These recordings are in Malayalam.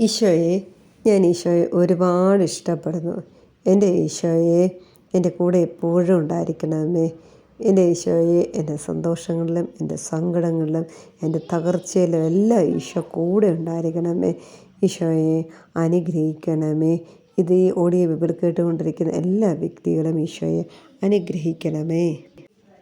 ഈശോയെ ഞാൻ ഈശോയെ ഒരുപാട് ഇഷ്ടപ്പെടുന്നു. എന്റെ ഈശോയെ എന്റെ കൂടെ എപ്പോഴും ഉണ്ടായിരിക്കണമേ. എന്റെ ഈശോയെ എന്റെ സന്തോഷങ്ങളിലും എന്റെ സങ്കടങ്ങളിലും എന്റെ തകർച്ചയിലും എല്ലാം ഈശോ കൂടെ ഉണ്ടായിരിക്കണമേ. ഈശോയെ അനുഗ്രഹിക്കണമേ. ഇത് ഈ ഓഡിയോ വിപുൽ കേട്ടുകൊണ്ടിരിക്കുന്ന എല്ലാ വ്യക്തികളും ഈശോയെ അനുഗ്രഹിക്കണമേ.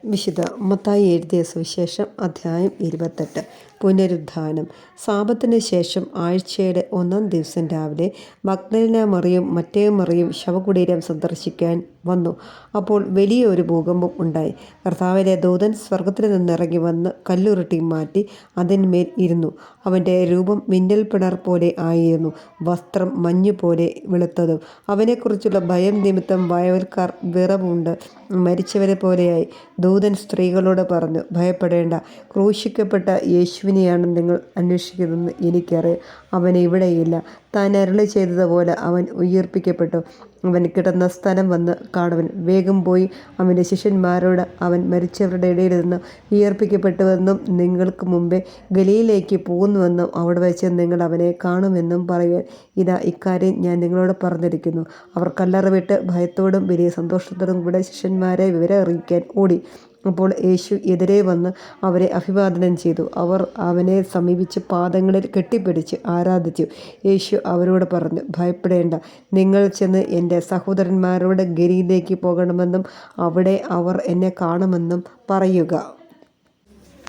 വിശുദ്ധ മത്തായി എഴുതിയ സുവിശേഷം അധ്യായം ഇരുപത്തെട്ട്. പുനരുദ്ധാനം. സാപത്തിന് ശേഷം ആഴ്ചയുടെ ഒന്നാം ദിവസം രാവിലെ മഗ്ദലന മറിയും മറ്റേ മറിയും ശവകുടീരം സന്ദർശിക്കാൻ വന്നു. അപ്പോൾ വലിയൊരു ഭൂകമ്പം ഉണ്ടായി. കർത്താവിലെ ദൂതൻ സ്വർഗത്തിൽ നിന്നിറങ്ങി വന്ന് കല്ലുരുട്ടി മാറ്റി അതിന്മേൽ ഇരുന്നു. അവന്റെ രൂപം മിന്നൽ പിണർ പോലെ ആയിരുന്നു. വസ്ത്രം മഞ്ഞു പോലെ വെളുത്തതും. അവനെക്കുറിച്ചുള്ള ഭയം നിമിത്തം വയവൽക്കാർ വിറവുണ്ട്. മരിച്ചവരെ പോലെയായി. ദൂതൻ സ്ത്രീകളോട് പറഞ്ഞു ഭയപ്പെടേണ്ട. ക്രൂശിക്കപ്പെട്ട യേശുവിനെയാണ് നിങ്ങൾ അന്വേഷിക്കുന്നതെന്ന് എനിക്കറിയാം. അവൻ ഇവിടെയില്ല. താൻ അരളി ചെയ്തതുപോലെ അവൻ ഉയർപ്പിക്കപ്പെട്ടു. അവൻ കിടന്ന സ്ഥലം വന്ന് കാണുവൻ. വേഗം പോയി അവന്റെ ശിഷ്യന്മാരോട് അവൻ മരിച്ചവരുടെ ഇടയിൽ നിന്ന് ഉയർപ്പിക്കപ്പെട്ടുവെന്നും നിങ്ങൾക്ക് മുമ്പേ ഗലിയിലേക്ക് പോകുന്നുവെന്നും അവിടെ വെച്ച് നിങ്ങൾ അവനെ കാണുമെന്നും പറയുവാൻ. ഇതാ ഇക്കാര്യം ഞാൻ നിങ്ങളോട് പറഞ്ഞിരിക്കുന്നു. അവർ കല്ലറ വിട്ട് ഭയത്തോടും വലിയ സന്തോഷത്തോടും കൂടെ ശിഷ്യന്മാരെ വിവരം അറിയിക്കാൻ ഓടി. അപ്പോൾ യേശു എതിരെ വന്ന് അവരെ അഭിവാദനം ചെയ്തു. അവർ അവനെ സമീപിച്ച് പാദങ്ങളിൽ കെട്ടിപ്പിടിച്ച് ആരാധിച്ചു. യേശു അവരോട് പറഞ്ഞു ഭയപ്പെടേണ്ട. നിങ്ങൾ ചെന്ന് എന്റെ സഹോദരന്മാരോട് ഗരിയിലേക്ക് പോകണമെന്നും അവിടെ അവർ എന്നെ കാണുമെന്നും പറയുക.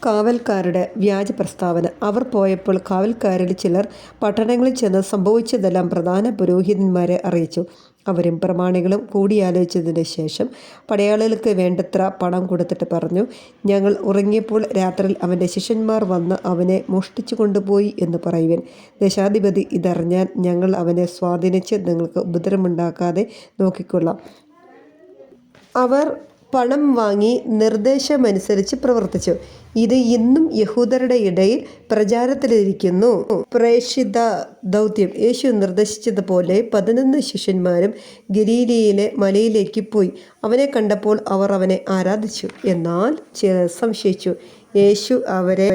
കാവൽക്കാരുടെ വ്യാജ പ്രസ്താവന. അവർ പോയപ്പോൾ കാവൽക്കാരിൽ ചിലർ പട്ടണങ്ങളിൽ ചെന്ന് സംഭവിച്ചതെല്ലാം പ്രധാന പുരോഹിതന്മാരെ അറിയിച്ചു. അവരും പ്രമാണികളും കൂടിയാലോചിച്ചതിന് ശേഷം പടയാളികൾക്ക് വേണ്ടത്ര പണം കൊടുത്തിട്ട് പറഞ്ഞു ഞങ്ങൾ ഉറങ്ങിയപ്പോൾ രാത്രിയിൽ അവന്റെ ശിഷ്യന്മാർ വന്ന് അവനെ മോഷ്ടിച്ചു കൊണ്ടുപോയി എന്ന് പറയുവൻ. ദശാധിപതി ഇതറിഞ്ഞാൽ ഞങ്ങൾ അവനെ സ്വാധീനിച്ച് നിങ്ങൾക്ക് ഉപദ്രവമുണ്ടാക്കാതെ നോക്കിക്കൊള്ളാം അവർ പണം വാങ്ങി നിർദ്ദേശമനുസരിച്ച് പ്രവർത്തിച്ചു. ഇത് ഇന്നും യഹൂദരുടെ ഇടയിൽ പ്രചാരത്തിലിരിക്കുന്നു. പ്രേക്ഷിത ദൗത്യം. യേശു നിർദ്ദേശിച്ചതുപോലെ പതിനൊന്ന് ശിഷ്യന്മാരും ഗലീലിയിലെ മലയിലേക്ക് പോയി. അവനെ കണ്ടപ്പോൾ അവർ അവനെ ആരാധിച്ചു. എന്നാൽ ചിലർ സംശയിച്ചു. യേശു അവരെ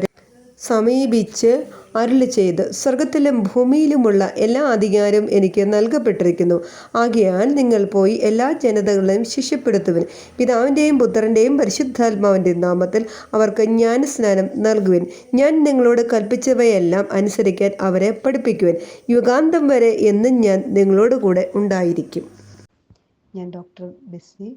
സമീപിച്ച് അരുളി ചെയ്ത് സ്വർഗത്തിലും ഭൂമിയിലുമുള്ള എല്ലാ അധികാരവും എനിക്ക് നൽകപ്പെട്ടിരിക്കുന്നു. ആകയാൽ നിങ്ങൾ പോയി എല്ലാ ജനതകളെയും ശിഷ്യപ്പെടുത്തുവൻ. പിതാവിന്റെയും പുത്രന്റെയും പരിശുദ്ധാത്മാവിന്റെ നാമത്തിൽ അവർക്ക് ജ്ഞാനസ്നാനം നൽകുവിൻ. ഞാൻ നിങ്ങളോട് കൽപ്പിച്ചവയെല്ലാം അനുസരിക്കാൻ അവരെ പഠിപ്പിക്കുവൻ. യുഗാന്തം വരെ എന്നും ഞാൻ നിങ്ങളോടുകൂടെ ഉണ്ടായിരിക്കും. ഞാൻ ഡോക്ടർ ബെസ്സി